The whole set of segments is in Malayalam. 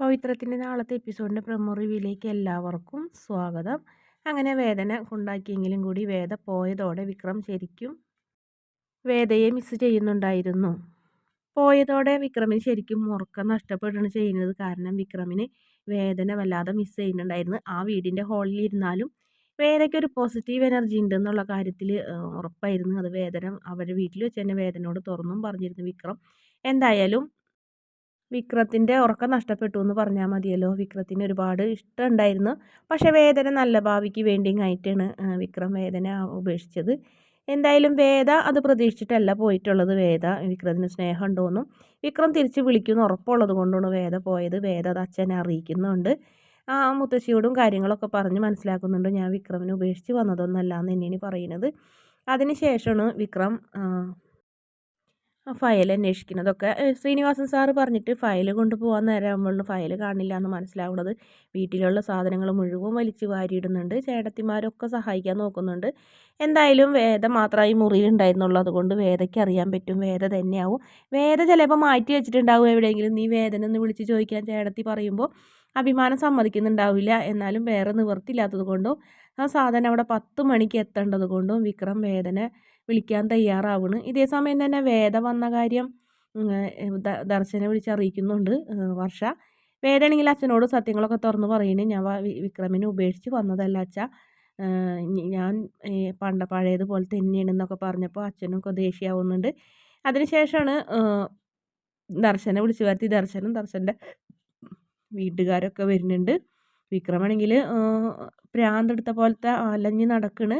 പവിത്രത്തിന്റെ നാളത്തെ എപ്പിസോഡിന്റെ പ്രമോ റിവ്യൂയിലേക്ക് എല്ലാവർക്കും സ്വാഗതം. അങ്ങനെ വേദന കൊണ്ടാക്കിയെങ്കിലും കൂടി വേദ പോയതോടെ വിക്രം ശരിക്കും വേദയെ മിസ് ചെയ്യുന്നുണ്ടായിരുന്നു. പോയതോടെ വിക്രമിന് ശരിക്കും ഉറക്കം നഷ്ടപ്പെടുകയാണ് ചെയ്യുന്നത്. കാരണം വിക്രമിന് വേദന വല്ലാതെ മിസ് ചെയ്യുന്നുണ്ടായിരുന്നു. ആ വീടിന്റെ ഹാളിൽ ഇരുന്നാലും വേദയ്ക്ക് ഒരു പോസിറ്റീവ് എനർജി ഉണ്ട് എന്നുള്ള കാര്യത്തിൽ ഉറപ്പായിരുന്നു. അത് വേദന അവരുടെ വീട്ടിൽ വെച്ച് തന്നെ വേദനയോട് തുറന്നും പറഞ്ഞിരുന്നു വിക്രം. എന്തായാലും വിക്രത്തിന്റെ ഉറക്കം നഷ്ടപ്പെട്ടു എന്ന് പറഞ്ഞാൽ മതിയല്ലോ. വിക്രത്തിന് ഒരുപാട് ഇഷ്ടമുണ്ടായിരുന്നു പക്ഷേ വേദന നല്ല ഭാവിക്ക് വേണ്ടിയായിട്ടാണ് വിക്രം വേദന ഉപേക്ഷിച്ചത്. എന്തായാലും വേദ അത് പ്രതീക്ഷിച്ചിട്ടല്ല പോയിട്ടുള്ളത്. വേദ വിക്രത്തിന് സ്നേഹം വിക്രം തിരിച്ച് വിളിക്കുമെന്ന് ഉറപ്പുള്ളത് കൊണ്ടാണ് വേദ പോയത്. വേദ അത് അച്ഛനെ അറിയിക്കുന്നുണ്ട്. ആ മുത്തശ്ശിയോടും കാര്യങ്ങളൊക്കെ പറഞ്ഞ് മനസ്സിലാക്കുന്നുണ്ട്. ഞാൻ വിക്രമിനെ ഉപേക്ഷിച്ച് വന്നതൊന്നല്ല എന്ന് തന്നെയാണ് പറയുന്നത്. അതിനുശേഷമാണ് വിക്രം ഫയൽ അന്വേഷിക്കുന്നതൊക്കെ ശ്രീനിവാസൻ സാറ് പറഞ്ഞിട്ട് ഫയൽ കൊണ്ടുപോകാൻ നേരമാകുമ്പോൾ ഫയൽ കാണില്ല എന്ന് മനസ്സിലാവുന്നത്. വീട്ടിലുള്ള സാധനങ്ങൾ മുഴുവൻ വലിച്ച് വാരിയിടുന്നുണ്ട്. ചേട്ടത്തിമാരൊക്കെ സഹായിക്കാൻ നോക്കുന്നുണ്ട്. എന്തായാലും വേദ മാത്രമായി മുറിയിലുണ്ടായിരുന്നുള്ളൂ അതുകൊണ്ട് വേദയ്ക്ക് അറിയാൻ പറ്റും. വേദ തന്നെയാവും. വേദ ചിലപ്പോൾ മാറ്റി വെച്ചിട്ടുണ്ടാവും എവിടെയെങ്കിലും. നീ വേദന ഒന്ന് വിളിച്ച് ചോദിക്കാൻ ചേടത്തി പറയുമ്പോൾ അഭിമാനം സമ്മതിക്കുന്നുണ്ടാവില്ല. എന്നാലും വേറെ നിവർത്തില്ലാത്തത് കൊണ്ടും ആ സാധനം അവിടെ പത്ത് മണിക്ക് എത്തേണ്ടത് കൊണ്ടും വിക്രം വേദന വിളിക്കാൻ തയ്യാറാവുന്നു. ഇതേ സമയം തന്നെ വേദ വന്ന കാര്യം ദർശനെ വിളിച്ച് അറിയിക്കുന്നുണ്ട് വർഷ. വേദയാണെങ്കിൽ അച്ഛനോട് സത്യങ്ങളൊക്കെ തുറന്ന് പറയുന്നത് ഞാൻ വിക്രമിനെ ഉപേക്ഷിച്ച് വന്നതല്ല അച്ഛ. ഞാൻ പണ്ട പഴയതുപോലെ തന്നെയാണെന്നൊക്കെ പറഞ്ഞപ്പോൾ അച്ഛനൊക്കെ ദേഷ്യമാവുന്നുണ്ട് അതിനുശേഷമാണ് ദർശനെ വിളിച്ചു വരുത്തി. ദർശനം ദർശന്റെ വീട്ടുകാരൊക്കെ വരുന്നുണ്ട്. വിക്രമാണെങ്കിൽ പ്രാന്തെടുത്ത പോലത്തെ അലഞ്ഞ് നടക്കണ്.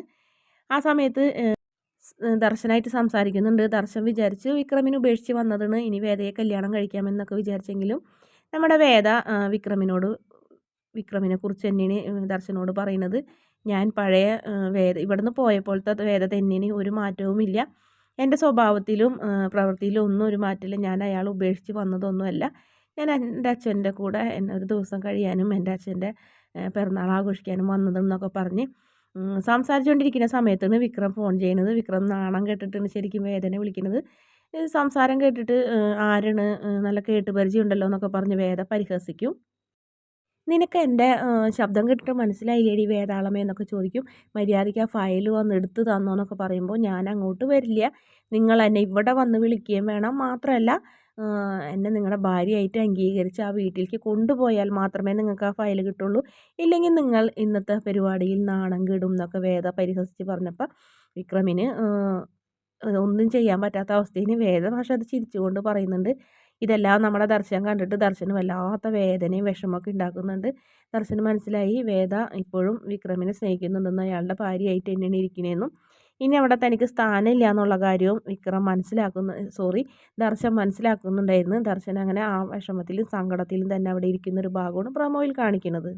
ആ സമയത്ത് ദർശനായിട്ട് സംസാരിക്കുന്നുണ്ട്. ദർശൻ വിചാരിച്ച് വിക്രമിനെ ഉപേക്ഷിച്ച് വന്നതാണ്. ഇനി വേദയെ കല്യാണം കഴിക്കാമെന്നൊക്കെ വിചാരിച്ചെങ്കിലും നമ്മുടെ വേദ വിക്രമിനോട് വിക്രമിനെ കുറിച്ച് തന്നെയാണ് ദർശനോട് പറയുന്നത്. ഞാൻ പഴയ വേദ ഇവിടുന്ന് പോയപ്പോഴത്തെ വേദ തന്നെയാണ് ഒരു മാറ്റവുമില്ല എന്റെ സ്വഭാവത്തിലും പ്രവൃത്തിയിലും ഒന്നും ഒരു മാറ്റമില്ല. ഞാൻ അയാൾ ഉപേക്ഷിച്ച് വന്നതൊന്നുമല്ല. ഞാൻ എന്റെ അച്ഛന്റെ കൂടെ ഒരു ദിവസം കഴിയാനും എന്റെ അച്ഛന്റെ പിറന്നാൾ ആഘോഷിക്കാനും വന്നതെന്നൊക്കെ പറഞ്ഞ് സംസാരിച്ചുകൊണ്ടിരിക്കുന്ന സമയത്താണ് വിക്രം ഫോൺ ചെയ്യുന്നത്. വിക്രം നാണം കേട്ടിട്ടാണ് ശരിക്കും വേദന വിളിക്കുന്നത്. സംസാരം കേട്ടിട്ട് ആരാണ് നല്ല കേട്ട് പരിചയമുണ്ടല്ലോ എന്നൊക്കെ പറഞ്ഞ് വേദ പരിഹസിക്കും. നിനക്ക് എന്റെ ശബ്ദം കേട്ടിട്ട് മനസ്സിലായില്ലേടി വേതാളമേ എന്നൊക്കെ ചോദിക്കും. മര്യാദയ്ക്ക് ആ ഫയൽ വന്ന് എടുത്ത് തന്നോ എന്നൊക്കെ പറയുമ്പോൾ ഞാൻ അങ്ങോട്ട് വരില്ല. നിങ്ങൾ എന്നെ ഇവിടെ വന്ന് വിളിക്കുകയും വേണം. മാത്രമല്ല എന്നെ നിങ്ങളുടെ ഭാര്യയായിട്ട് അംഗീകരിച്ച് ആ വീട്ടിലേക്ക് കൊണ്ടുപോയാൽ മാത്രമേ നിങ്ങൾക്ക് ആ ഫയൽ കിട്ടുള്ളൂ. ഇല്ലെങ്കിൽ നിങ്ങൾ ഇന്നത്തെ പരിപാടിയിൽ നാണം കിടും എന്നൊക്കെ വേദ പരിഹസിച്ച് പറഞ്ഞപ്പോൾ വിക്രമിന് ഒന്നും ചെയ്യാൻ പറ്റാത്ത അവസ്ഥയിൽ വേദ പക്ഷെ അത് ചിരിച്ചുകൊണ്ട് പറയുന്നുണ്ട്. ഇതെല്ലാം നമ്മുടെ ദർശനം കണ്ടിട്ട് ദർശനം വല്ലാത്ത വേദനയും വിഷമമൊക്കെ ഉണ്ടാക്കുന്നുണ്ട്. ദർശനം മനസ്സിലായി. വേദ ഇപ്പോഴും വിക്രമിനെ സ്നേഹിക്കുന്നുണ്ടെന്ന് അയാളുടെ ഭാര്യയായിട്ട് തന്നെയാണ് ഇരിക്കുന്നതെന്നും ഇനി അവിടെ തനിക്ക് സ്ഥാനമില്ല എന്നുള്ള കാര്യവും വിക്രം മനസ്സിലാക്കുന്നു സോറി ദർശൻ മനസ്സിലാക്കുന്നുണ്ടായിരുന്നു. ദർശൻ അങ്ങനെ ആ വിഷമത്തിലും സങ്കടത്തിലും തന്നെ അവിടെ ഇരിക്കുന്ന ഒരു ഭാഗമാണ് പ്രമോയിൽ കാണിക്കുന്നത്